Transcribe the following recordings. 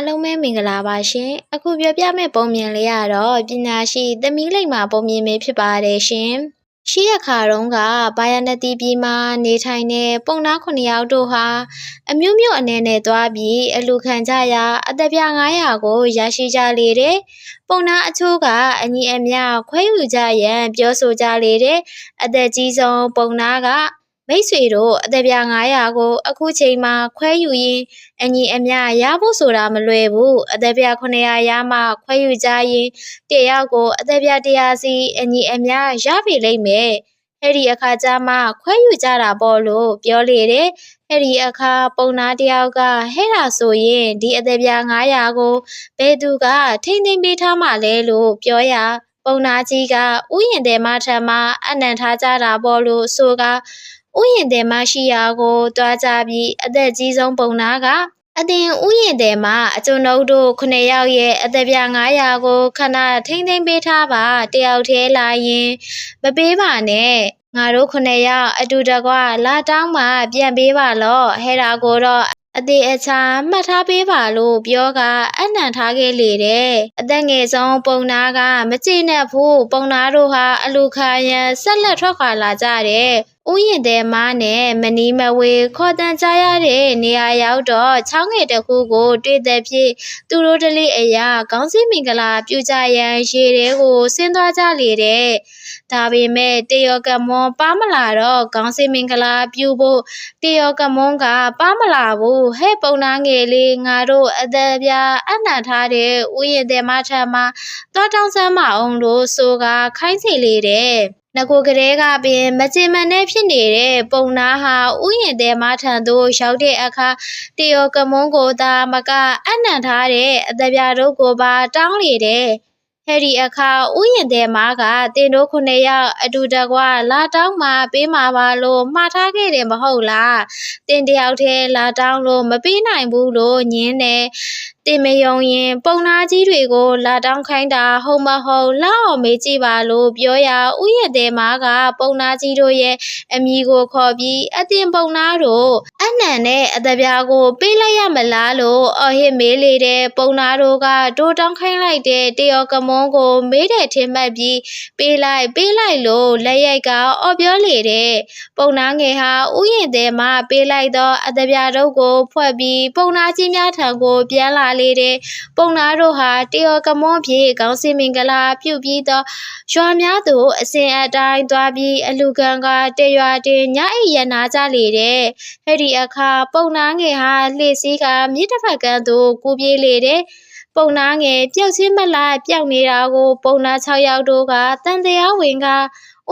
အားလုံးပဲမင်္ဂလာပါရှင်အခုပြောပြမယ့်ပုံမြင်လေးကတော့ပညာရှိသမီးလိမ္မာပုံမြင်လေးဖြစ်ပါတယ်ရှင်ရှိရခါတုန်းကဘာယာနတီပြည်မှာနေထိုင်တဲ့ပုံနာ9ယောက်တို့ဟာအမျိုးမျိုးအနေနဲ့သွားပြီးအလူခံကြရာအသက်ပြ900ကိုရရှိကြလေတဲ့ပုံနာအချို့ကအညီအမျှခွဲယူကြရန်ပြောဆိုကြလေတဲ့အသက်ကြီးဆုံးပုံနာက မိတ်ဆွေတို့အသက်ပြ900ကို အခုချိန်မှာခွဲယူရင်အညီအမျှရဖို့ဆိုတာမလွယ်ဘူးအသက်ပြ900ရမှခွဲယူကြရင်တယောက်ကိုအသက်ပြ100စီအညီအမျှရပြီလိမ့်မယ်အဲ့ဒီအခါကျမှခွဲယူကြတာပေါ့လို့ပြောလေတယ်အဲ့ဒီအခါပုံနာတယောက်ကဟဲ့တာဆိုရင်ဒီအသက်ပြ900ကိုဘယ်သူကထိမ့်သိမ့်ပေးထားမှလဲလို့ပြောရပုံနာကြီးကဥယျင်တယ်မထံမှာအနံထားကြတာပေါ့လို့ဆိုက ဥယျာဉ်တယ်မရှိရာကိုတွားကြပြီးအသက်ကြီးဆုံးပုံနာကအတင်ဥယျာဉ်တယ်မှာအကျွန်ုပ်တို့9ယောက်ရဲ့အသက်ပြ900ကိုခဏထိမ့်သိမ့်ပေးထားပါတယောက်တည်းလာရင်မပေးပါနဲ့ငါတို့9ယောက်အတူတကွလာတောင်းမှပြန်ပေးပါလော့ဟဲ့ဒါကိုတော့အသေးအချာမှတ်ထားပေးပါလို့ပြောကအနံ့ထားခဲ့လေတဲ့အသက်ငယ်ဆုံးပုံနာကမကြည့်နဲ့ဘူးပုံနာတို့ဟာအလူခါရန်ဆက်လက်ထွက်ခွာလာကြတယ် ဥယျာဉ်တဲ့မားနဲ့မနီးမဝေခေါ်တန်ကြရတဲ့နေရာရောက်တော့ချောင်းငယ်တစ်ခုကို တွေ့တဲ့ဖြစ်သူတို့တလေးအရာခေါင်းစည်းမင်္ဂလာပြုကြရန်ရေတဲကိုဆင်းသွားကြလေတဲ့ဒါပေမဲ့တယောကမွန်ပါမလာတော့ခေါင်းစည်းမင်္ဂလာပြုဖို့တယောကမွန်ကပါမလာဘူးဟဲ့ပုံနာငယ်လေးငါတို့အသက်ပြအနံ့ထားတဲ့ဥယျာဉ်တဲ့မထမသွားတောင်းစမ်းမအောင်လို့ဆိုကခိုင်းစီလေတဲ့ နကိုကလေးကပင်မကြင်မနဲ့ဖြစ်နေတဲ့ပုံနာဟာဥယျာဉ်တဲမထံသို့ရောက်တဲ့အခါတယောကမွန်းကိုသာမကအနံ့ထားတဲ့အသက်ပြတို့ကိုပါတောင်းလေတဲ့ဟဲ့ဒီအခါဥယျာဉ်တဲမကတင်တို့ခုနှစ်ယောက်အတူတကွလာတောင်းမှပေးမှာပါလို့မှားထားခဲ့တယ်မဟုတ်လားတင်တယောက်တည်းလာတောင်းလို့မပေးနိုင်ဘူးလို့ညင်းတယ် တင်မယုံရင် ပုံနာကြီးတွေကို လာတောင်းခိုင်းတာ ဟုတ်မဟုတ် လောက်အောင်မေးကြည့်ပါလို့ ပြောရဥယျာဉ်သေးမားကပုံနာကြီးတို့ရဲ့ အမိကိုခေါ်ပြီးအတင်ပုံနာတို့အနံနဲ့အတပြားကို ပေးလိုက်ရမလားလို့ အော်ဟစ်မေးလေတဲ့ ပုံနာတို့ကဒိုတောင်းခိုင်းလိုက်တဲ့ တယောကမွန်းကို မေးတဲ့ထင်မှတ်ပြီး ပေးလိုက် ပေးလိုက်လို့ လက်ရိုက်က အော်ပြောလေတဲ့ ပုံနာငယ်ဟာ ဥယျာဉ်သေးမားပေးလိုက်တော့အတပြားတို့ကို ဖွဲ့ပြီး ပုံနာကြီးများထံကို ပြန်လာလေတဲ့ပုံနာတို့ဟာတယောကမွန်းပြေကောင်းစင်မင်္ဂလာပြုတ်ပြီးတော့ရွာများသို့အစဉ်အတိုင်းသွားပြီးအလူခံကတရွာတင်ညအိပ်ရနာကြလေတဲ့ဟဲ့ဒီအခါပုံနာငယ်ဟာလှေစည်းကမြစ်တစ်ဖက်ကန်းသို့ကူးပြေးလေတဲ့ပုံနာငယ်ပျောက်ချင်းမလားပျောက်နေတာကို ပုံနာ6ယောက်တို့ကတန်တရားဝင်က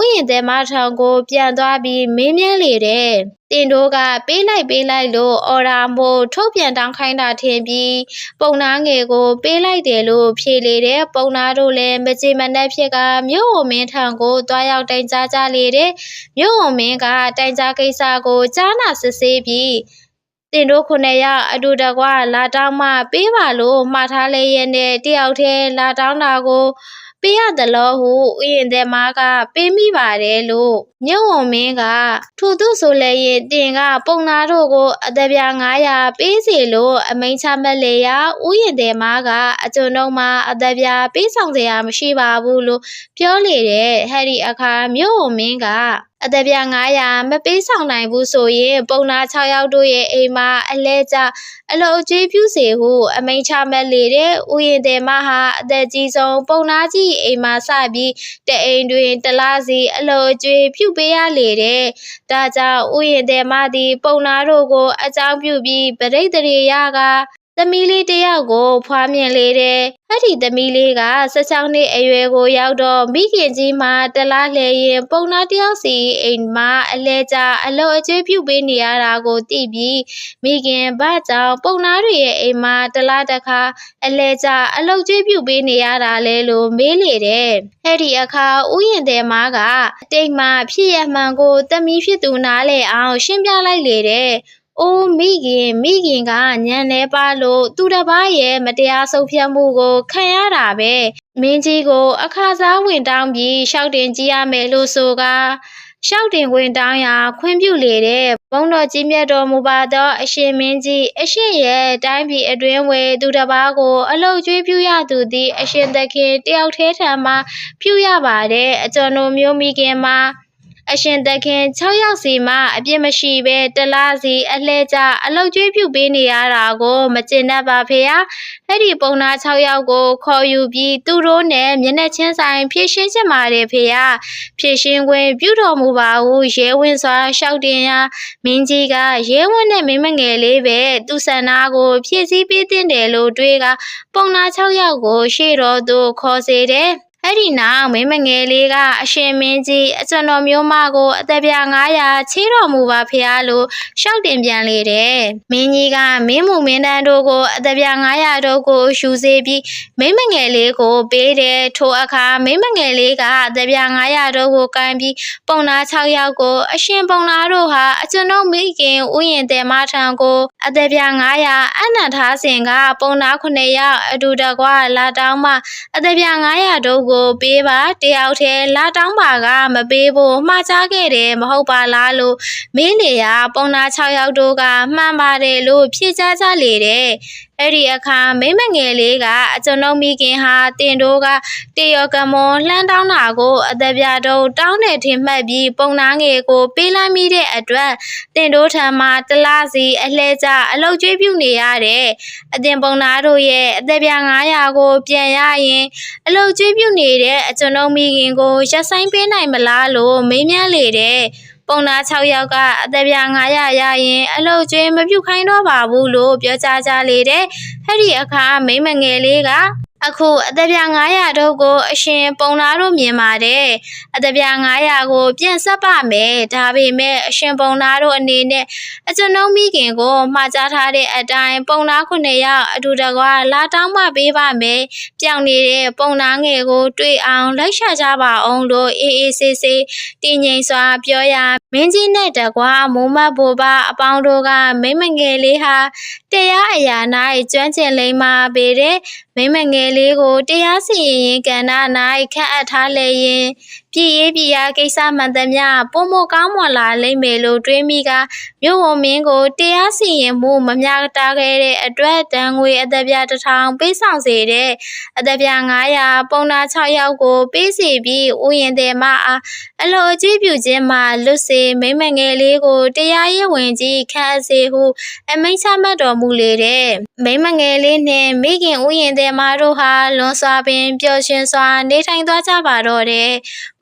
ဥယျာဉ်သည်မထောင်ကို ပြန်သွားပြီးမင်းမြန်းလေတဲ့တင်တို့ကပေးလိုက်ပေးလိုက်လို့အော်ဒါမို့ထုတ်ပြန်တောင်းခိုင်းတာထင်ပြီးပုံနာငယ်ကို ပေးလိုက်တယ်လို့ဖြေလေတဲ့ပုံနာတို့လည်းမကြည်မနှက်ဖြစ်ကမြို့ဝမင်းထံကိုတွားရောက်တိုင်ကြားကြလေတဲ့မြို့ဝမင်းကတိုင်ကြားကိစ္စကိုကြားနာစစ်ဆေးပြီးတင်တို့ခုနှစ်ယောက်အတူတကွလာတောင်းမှပေးပါလို့မှားထားလေရဲ့နဲ့တယောက်တည်းလာတောင်းတာကို ပေးရတယ်လို့ဟုဥယျာဉ်သည်မားကပေးမိပါတယ်လို့ညုံဝံမင်းကထို့သူဆိုလည်းရင်တင်ကပုံနာတို့ကိုအသက်ပြ900ပေးစီလို့အမိန့်ချမှတ်လေရာဥယျာဉ်သည်မားကအကျွန်ုပ်မှာအသက်ပြပေးဆောင်စရာမရှိပါဘူးလို့ပြောလေတဲ့ဟဲ့ဒီအခါမြို့ဝံမင်းက အသက်ပြ900မပေးဆောင်နိုင်ဘူးဆိုရင်ပုံနာ6ယောက်တို့ရဲ့အိမ်မှာအလဲကျအလုတ်အကျွေးပြုစေဟုအမိန့်ချမှတ်လေတဲ့ဥယျာဉ်သည်မဟာအသက်ကြီးဆုံးပုံနာကြီးအိမ်မှာစပြီးတအိမ်တွင်တလားစီအလုတ်အကျွေးပြုပေးရလေတဲ့ဒါကြောင့်ဥယျာဉ်သည်မသည် ပုံနာတို့ကိုအကြောင်းပြုပြီးပရိတ်တရေရက သမီးလေးတစ်ယောက်ကို ဖွားမြင်လေတဲ့အဲ့ဒီသမီးလေးက16နှစ်အရွယ်ကိုရောက်တော့မိခင်ကြီးမှတလားလှဲရင်ပုံနာတစ်ယောက်စီအိမ်မှာအလဲကျအလုတ်အကျွေးပြုပေးနေရတာကိုသိပြီးမိခင်ဘာကြောင့်ပုံနာတွေရဲ့အိမ်မှာတလားတစ်ခါအလဲကျအလုတ်ကျွေးပြုပေးနေရတာလဲလို့မေးလေတဲ့အဲ့ဒီအခါဥယျာဉ်တဲ့မားကအတိတ်မှဖြစ်ရမှန်ကိုသမီးဖြစ်သူနားလေအောင်ရှင်းပြလိုက်လေတဲ့။ အိုးမိခင်မိခင်ကညံနေပါလို့သူတစ်ပါးရဲ့မတရားဆုံးဖြတ်မှုကိုခံရတာပဲ။မင်းကြီးကို အခါစားဝင်တောင်းပြီးရှောက်တင်ကြည့်ရမယ်လို့ဆိုကရှောက်တင်ခွင့်တောင်းရာခွင့်ပြုလေတဲ့ဘုံတော်ကြီးမြတ်တော်မူပါသော အရှင်မင်းကြီးအရှင်ရဲ့တိုင်းပြည်အတွင်းဝေသူတစ်ပါးကို အလုတ်ကျွေးပြုရသူသည် အရှင်သခင်တယောက်တည်းထံမှပြုရပါတယ်အကျွန်ုပ်မျိုးမိခင်မှာ အရှင်သခင်6ယောက်စီမှအပြစ်မရှိဘဲတလားစီအလှဲကြအလုတ်ကျွေးပြုပေးနေရတာကိုမကျင်တတ်ပါဖေဟာအဲ့ဒီပုံနာ6ယောက်ကိုခေါ်ယူပြီးသူတို့နဲ့မျက်နှာချင်းဆိုင်ဖြည့်ရှင်းချင်ပါတယ်ဖေဟာဖြည့်ရှင်ခွင့်ပြုတော်မူပါဟုရဲဝင်းစွာလျှောက်တင်ရာမင်းကြီးကရဲဝင်းနဲ့မင်းမငယ်လေးပဲသူ့ဆန္ဒကိုဖြည့်ဆည်းပေးတင်တယ်လို့တွေးကပုံနာ6ယောက်ကိုရှေ့တော်သို့ခေါ်စေတယ် အဲ့ဒီနောက်မင်းမငယ်လေးကအရှင်မင်းကြီးအကျွန်တော်မျိုးမကိုအသက်ပြ900ချေးတော်မူပါဖေဟာလို့ရှောက်တင်ပြန်လေတယ်မင်းကြီးကမင်းမူမင်းတန်းတို့ကိုအသက်ပြ900တို့ကိုရှူစေပြီးမိမငယ်လေးကိုပေးတယ်ထိုအခါမိမငယ်လေးကအသက်ပြ900တို့ကိုကန်ပြီးပုံနာ6ယောက်ကိုအရှင်ပုံနာတို့ဟာအကျွန်ုပ်မိခင်ဥယျာဉ်တယ်မထံကိုအသက်ပြ900အနံ့ထားစဉ်ကပုံနာ9ယောက်အတူတကွလာတောင်းမှအသက်ပြ900တို့ကိုပေးပါတယောက်တည်းလာတောင်းပါကမပေးဖို့မှားချခဲ့တယ်မဟုတ်ပါလားလို့မေးလေရာပုံနာ6ယောက်တို့ကမှန်ပါတယ်လို့ဖြေကြားကြလေတယ် အဲ့ဒီအခါမိမငယ်လေးကအကျွန်ုပ်မိခင်ဟာတင်တို့ကတေယောကမွန်လှမ်းတောင်းတာကို အသက်ပြတော့တောင်းတဲ့ထင်မှတ်ပြီးပုံနာငယ်ကိုပေးလိုက်မိတဲ့အတွက်တင်တို့ထံမှာတလားစီအလှဲကျအလုတ်ကျွေးပြုနေရတယ်အတင်ပုံနာတို့ရဲ့အသက်ပြ900ကိုပြန်ရရင်အလုတ်ကျွေးပြုနေတဲ့အကျွန်ုပ်မိခင်ကိုရက်ဆိုင်ပေးနိုင်မလားလို့မေးမြန်းလေတဲ့ ပုံနာ6ယောက်ကအသက်ပြ900ရရင်အလုတ်ကျွေးမပြုတ်ခိုင်းတော့ပါဘူးလို့ပြောကြားကြလေတဲ့အဲ့ဒီအခါမိမငယ်လေးက အခုအသက်ပြ900တို့ကို အရှင်ပုံနာတို့မြင်ပါတယ်အသက်ပြ900ကို ပြန်ဆက်ပါမယ်ဒါပေမဲ့အရှင်ပုံနာတို့အနေနဲ့အကျွန်ုပ်မိခင်ကိုမှားကြားထားတဲ့အတိုင်းပုံနာ9ယောက်အတူတကွာလာတောင်းပပေးပါမယ်ပြောင်းနေတဲ့ပုံနာငယ်ကို တွေ့အောင်လိုက်ရှာကြပါအောင်လို့အေးအေးဆေးဆေးတင်းငိမ်စွာ ပြောရမင်းကြီးနဲ့တကွာမိုးမတ်ဘိုဘအပေါင်းတို့ကမိမငယ်လေးဟာတရားအရာ၌ကျွမ်းကျင်လိမ့်မှာပေတဲ့ မိမငယ်လေးကိုတရားစီရင်ရင်ကဏ္ဍ၌ခန့်အပ်ထားလေရင်ပြည်ရေးပြည်ရာကိစ္စမှန်သမျှပုံမကောင်းမွန်လာလိမ့်မယ်လို့တွေးမိကမြို့ဝန်မင်းကိုတရားစီရင်မှုမမျှတာခဲ့တဲ့အတွက်တန်ငွေအသက်ပြတစ်ထောင်ပေးဆောင်စေတဲ့အသက်ပြ900ပုံနာ6ယောက်ကိုပေးစီပြီးဥယျာဉ်တယ်မအားအလိုအကြည့်ပြုခြင်းမှာလွတ်စေမိမငယ်လေးကိုတရားရေးဝင်ကြီးခန့်အပ်စေဟု အမိန့်ချမှတ်တော်မူလေတဲ့မိန်းမငယ်လေးနှင့်မိခင်ဥယျာဉ်သည်မတို့ဟာလွန်စွာပင်ပျော်ရွှင်စွာနေထိုင်သွားကြပါတော့တယ်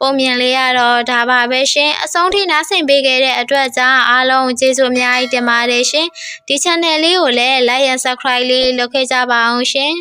ပုံမြင်လေးရတော့ဒါပါပဲရှင်အဆုံးထိနားဆင်ပေးခဲ့တဲ့အတွက်ကြောင့်အားလုံးကျေးဇူးအများကြီးတင်ပါတယ်ရှင်ဒီ channel လေးကိုလည်း like and subscribe လေးလုပ်ခဲ့ကြပါအောင်ရှင်